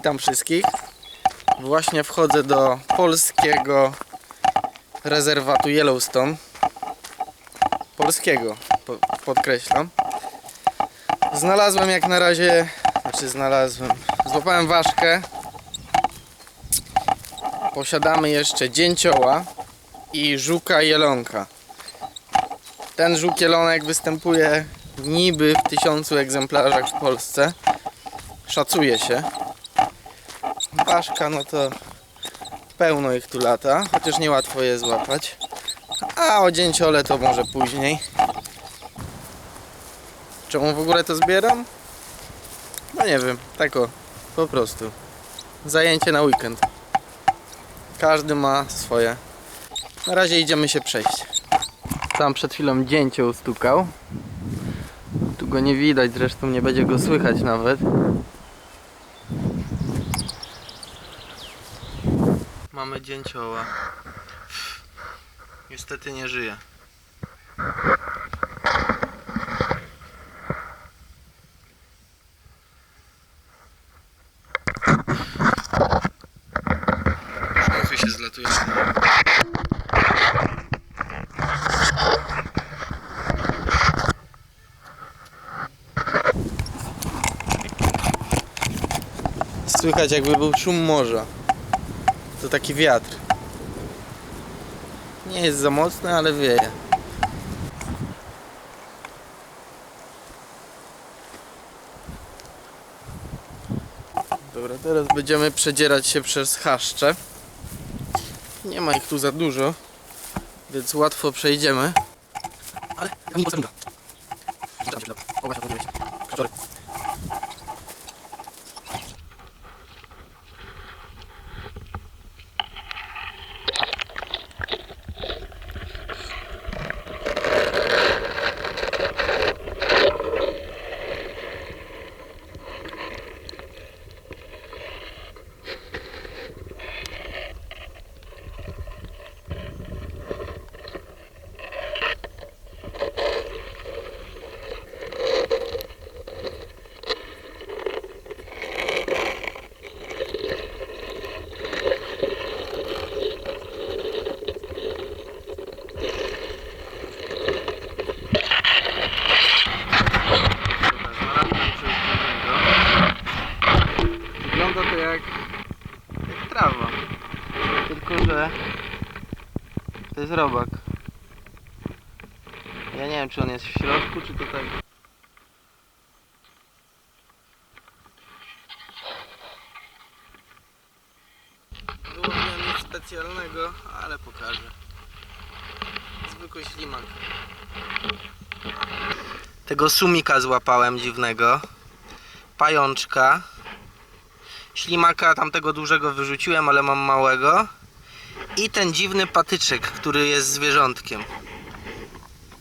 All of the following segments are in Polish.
Witam wszystkich. Właśnie wchodzę do polskiego rezerwatu Yellowstone. Polskiego, po, podkreślam. Znalazłem jak na razie, znaczy znalazłem, złapałem ważkę. Posiadamy jeszcze dzięcioła i żuka jelonka. Ten żuk jelonek występuje niby w tysiącu egzemplarzach w Polsce. Szacuje się. Ważka, no to pełno ich tu lata, chociaż niełatwo je złapać. A o dzięciole to może później. Czemu w ogóle to zbieram? No nie wiem, tak o, po prostu. Zajęcie na weekend. Każdy ma swoje. Na razie idziemy się przejść. Tam przed chwilą dzięcie ustukał. Tu go nie widać, zresztą nie będzie go słychać nawet. Mamy dzięcioła. Niestety nie żyje. Szmochy się zlatują. Słychać jakby był szum morza. To taki wiatr. Nie jest za mocny, ale wieje. Dobra, teraz będziemy przedzierać się przez chaszcze. Nie ma ich tu za dużo, więc łatwo przejdziemy. Ale ja nie potrzebuję. O, właśnie, podnieś. Kaczory. Wygląda to jak, jak trawa. Tylko, że to jest robak. Ja nie wiem, czy on jest w środku, czy to tak. Nic specjalnego, ale pokażę. Zwykły ślimak. Tego sumika złapałem dziwnego. Pajączka. Ślimaka tamtego dużego wyrzuciłem, ale mam małego. I ten dziwny patyczek, który jest zwierzątkiem.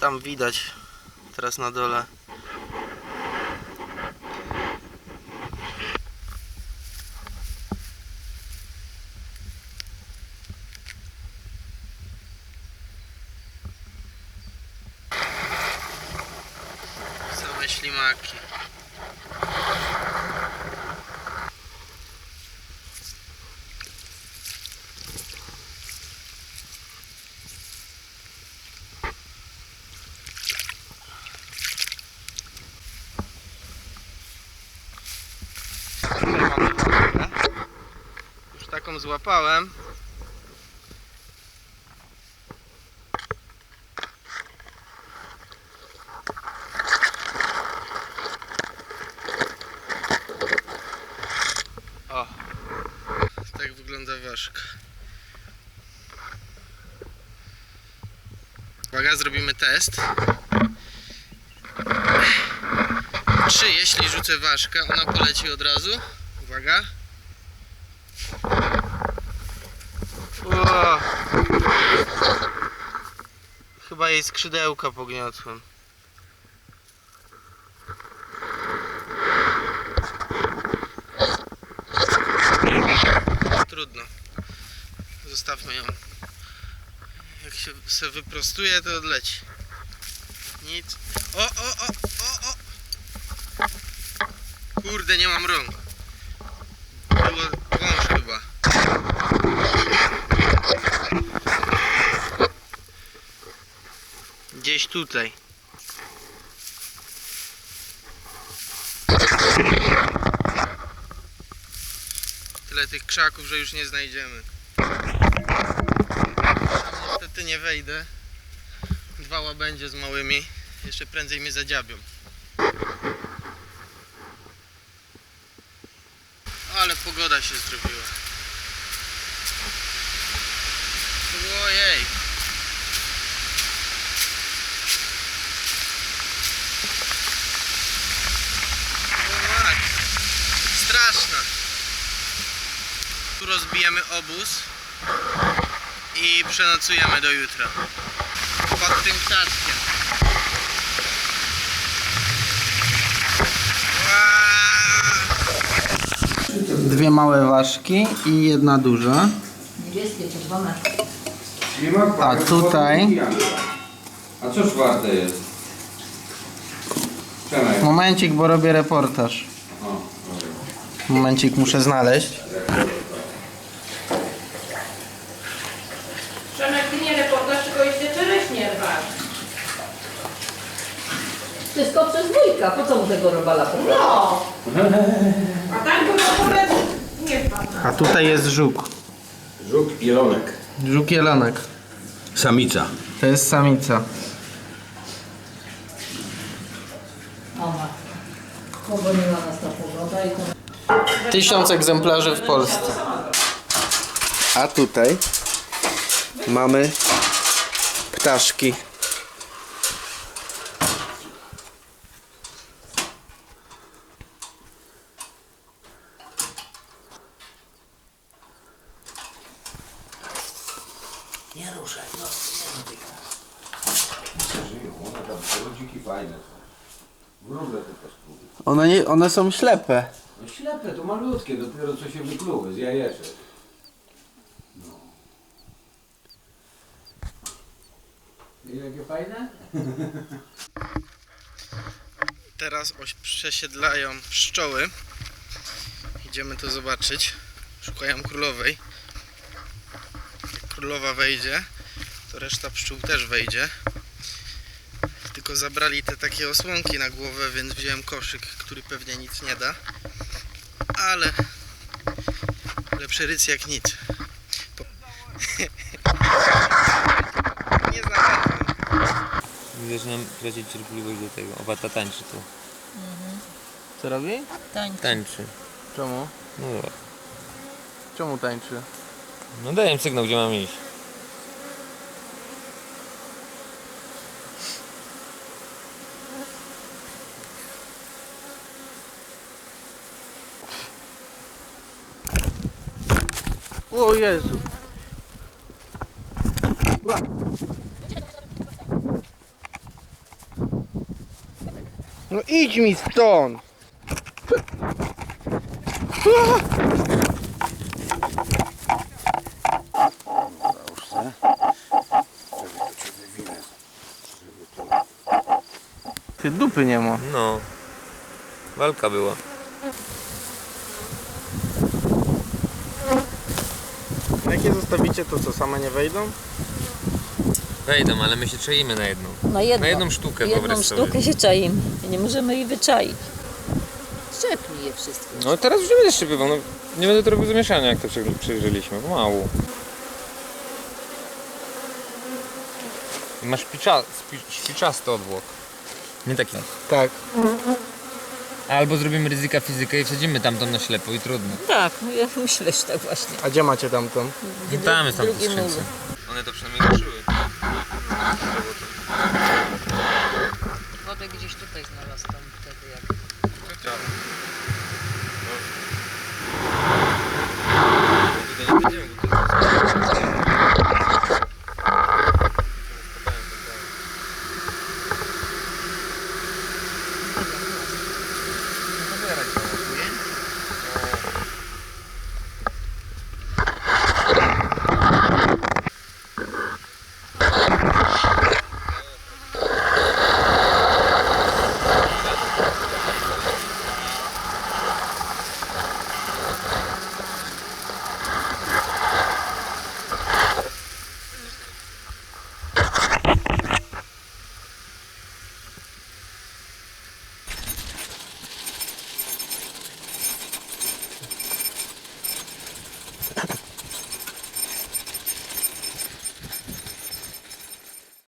Tam widać teraz na dole. Ślimaki. Tutaj mamy ważkę. Złapałem. O, tak wygląda ważka. Uwaga, zrobimy test. Czy jeśli rzucę ważkę, ona poleci od razu? Uwaga. Chyba jej skrzydełka pogniotłem. Trudno. Zostawmy ją. Jak się se wyprostuje, to odleci. Nic. O, o, o, o, o! Kurde, nie mam rąk. Było go wąż chyba. Gdzieś tutaj. Tyle tych krzaków, że już nie znajdziemy. Niestety nie wejdę. Dwa łabędzie z małymi. Jeszcze prędzej mnie zadziabią. Ale pogoda się zrobiła. Ojej. Tu rozbijemy obóz i przenocujemy do jutra. Pod tym ptaczkiem. Dwie małe ważki i jedna duża. Niebieskie, czerwone. A tutaj? A co czwarte jest? Momencik, bo robię reportaż. Momencik muszę znaleźć. Przemek, ty nie reportaż, tylko jeszcze czereśnie rwasz. Wszystko przez wujka. Po co mu tego robala pobrać? No! A tak w ogóle nie wpadł. A tutaj jest żuk. Żuk i jelonek. Żuk jelonek. Samica. To jest samica. O matko. Pogoniła nas ta pogoda i to... Tysiąc egzemplarzy w Polsce. A tutaj mamy ptaszki. One tam rodziki fajne są. Wróble tylko spróbuj. One, nie, one są ślepe. No ślepe, to malutkie, dopiero co się wykluły z jajeczek. No. I jakie fajne? Teraz oś przesiedlają pszczoły. Idziemy to zobaczyć. Szukają królowej. Królowa wejdzie, to reszta pszczół też wejdzie. Tylko zabrali te takie osłonki na głowę, więc wziąłem koszyk, który pewnie nic nie da. Ale lepszy ryc jak nic. Po... nie znalazłem. Zaczynam tracić cierpliwość do tego. Owata tańczy tu. Co robi? Tańczy. Tańczy. Czemu? No dobra. Czemu tańczy? No daję im sygnał, gdzie mam iść. O Jezu. No idź mi stąd. Ty dupy nie ma. No. Walka była. Jakie zostawicie to co, same nie wejdą? Wejdą, ale my się czaimy na jedną. Na jedną, Na jedną sztukę, jedną wyobraź sobie. sztukę się czaimy. I nie możemy jej wyczaić. Szczepnij je wszystko. No teraz już nie będę szczypywał. No, nie będę to robił zamieszania, jak to prze- przeżyliśmy. Pomału. Masz szpicza, spi, szpiczasty odwłok. Nie taki. Tak. Albo zrobimy ryzyka fizykę i wsadzimy tamtą na ślepo i trudno. Tak, no ja myślę, że tak właśnie. A gdzie macie tamtą? Tam jest tam w skrzynce. One to przynajmniej ruszyły.